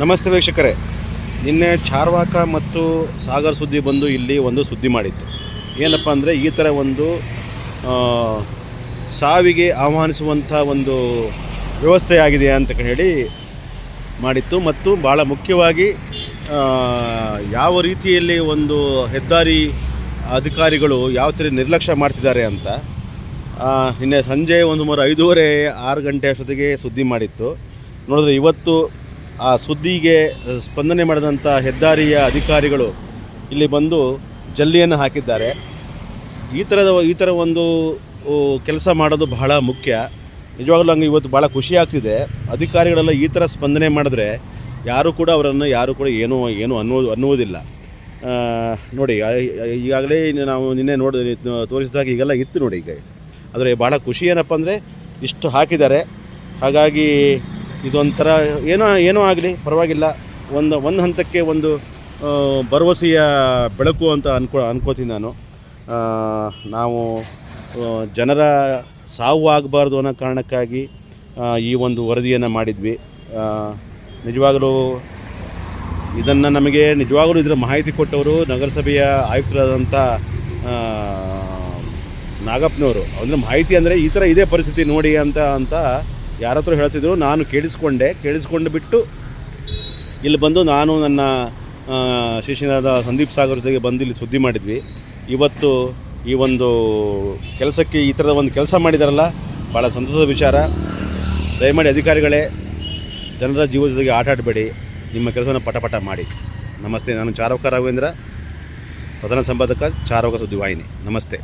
ನಮಸ್ತೆ ವೀಕ್ಷಕರೇ. ನಿನ್ನೆ ಚಾರ್ವಾಕ ಮತ್ತು ಸಾಗರ್ ಸುದ್ದಿ ಬಂದು ಇಲ್ಲಿ ಒಂದು ಸುದ್ದಿ ಮಾಡಿತ್ತು. ಏನಪ್ಪ ಅಂದರೆ ಈ ಥರ ಒಂದು ಸಾವಿಗೆ ಆಹ್ವಾನಿಸುವಂಥ ಒಂದು ವ್ಯವಸ್ಥೆ ಆಗಿದೆ ಅಂತ ಹೇಳಿ ಮಾಡಿತ್ತು. ಮತ್ತು ಭಾಳ ಮುಖ್ಯವಾಗಿ ಯಾವ ರೀತಿಯಲ್ಲಿ ಒಂದು ಹೆದ್ದಾರಿ ಅಧಿಕಾರಿಗಳು ಯಾವ ಥರ ನಿರ್ಲಕ್ಷ್ಯ ಮಾಡ್ತಿದ್ದಾರೆ ಅಂತ ನಿನ್ನೆ ಸಂಜೆ ಒಂದು ಮೂರು ಐದೂವರೆ ಆರು ಗಂಟೆ ಅಷ್ಟೊತ್ತಿಗೆ ಸುದ್ದಿ ಮಾಡಿತ್ತು. ನೋಡಿದ್ರೆ ಇವತ್ತು ಆ ಸುದ್ದಿಗೆ ಸ್ಪಂದನೆ ಮಾಡಿದಂಥ ಹೆದ್ದಾರಿಯ ಅಧಿಕಾರಿಗಳು ಇಲ್ಲಿ ಬಂದು ಜಲ್ಲಿಯನ್ನು ಹಾಕಿದ್ದಾರೆ. ಈ ಥರದ ಈ ಥರ ಒಂದು ಕೆಲಸ ಮಾಡೋದು ಬಹಳ ಮುಖ್ಯ. ನಿಜವಾಗ್ಲೂ ನಂಗೆ ಇವತ್ತು ಭಾಳ ಖುಷಿ ಆಗ್ತಿದೆ. ಅಧಿಕಾರಿಗಳೆಲ್ಲ ಈ ಥರ ಸ್ಪಂದನೆ ಮಾಡಿದ್ರೆ ಯಾರು ಕೂಡ ಅವರನ್ನು, ಯಾರು ಕೂಡ ಏನೂ, ಏನು ಅನ್ನುವುದು ಅನ್ನುವುದಿಲ್ಲ. ನೋಡಿ ಈಗಾಗಲೇ ನಾವು ನಿನ್ನೆ ನೋಡಿ ತೋರಿಸಿದಾಗ ಈಗೆಲ್ಲ ಇತ್ತು ನೋಡಿ ಈಗ. ಆದರೆ ಭಾಳ ಖುಷಿ ಏನಪ್ಪ ಅಂದರೆ ಇಷ್ಟು ಹಾಕಿದ್ದಾರೆ. ಹಾಗಾಗಿ ಇದೊಂಥರ ಏನೋ ಏನೋ ಆಗಲಿ, ಪರವಾಗಿಲ್ಲ. ಒಂದು ಒಂದು ಹಂತಕ್ಕೆ ಒಂದು ಭರವಸೆಯ ಬೆಳಕು ಅಂತ ಅನ್ಕೋ, ಅನ್ಕೋತೀನಿ ನಾನು. ನಾವು ಜನರ ಸಾವು ಆಗಬಾರ್ದು ಅನ್ನೋ ಕಾರಣಕ್ಕಾಗಿ ಈ ಒಂದು ವರದಿಯನ್ನು ಮಾಡಿದ್ವಿ. ನಿಜವಾಗಲೂ ಇದನ್ನು ನಮಗೆ ನಿಜವಾಗಲೂ ಇದರ ಮಾಹಿತಿ ಕೊಟ್ಟವರು ನಗರಸಭೆಯ ಆಯುಕ್ತರಾದಂಥ ನಾಗಪ್ಪನವರು. ಅಂದರೆ ಮಾಹಿತಿ ಅಂದರೆ ಈ ಥರ ಇದೇ ಪರಿಸ್ಥಿತಿ ನೋಡಿ ಅಂತ ಅಂತ ಯಾರ ಹತ್ರ ಹೇಳ್ತಿದ್ರು, ನಾನು ಕೇಳಿಸ್ಕೊಂಡೆ. ಕೇಳಿಸ್ಕೊಂಡು ಬಿಟ್ಟು ಇಲ್ಲಿ ಬಂದು ನಾನು ನನ್ನ ಶಿಷ್ಯನಾದ ಸಂದೀಪ್ ಸಾಗರ್ ಜೊತೆಗೆ ಬಂದು ಇಲ್ಲಿ ಸುದ್ದಿ ಮಾಡಿದ್ವಿ. ಇವತ್ತು ಈ ಒಂದು ಕೆಲಸಕ್ಕೆ ಈ ಥರದ ಒಂದು ಕೆಲಸ ಮಾಡಿದಾರಲ್ಲ ಭಾಳ ಸಂತೋಷದ ವಿಚಾರ. ದಯಮಾಡಿ ಅಧಿಕಾರಿಗಳೇ, ಜನರ ಜೀವದ ಜೊತೆಗೆ ಆಟ ಆಡಬೇಡಿ. ನಿಮ್ಮ ಕೆಲಸವನ್ನು ಪಟಪಟ ಪಟ ಮಾಡಿ. ನಮಸ್ತೆ, ನಾನು ಚಾರೋಕ ರಾಘವೇಂದ್ರ, ಪ್ರಧಾನ ಸಂಪಾದಕ ಚಾರೋಕ ಸುದ್ದಿವಾಹಿನಿ. ನಮಸ್ತೆ.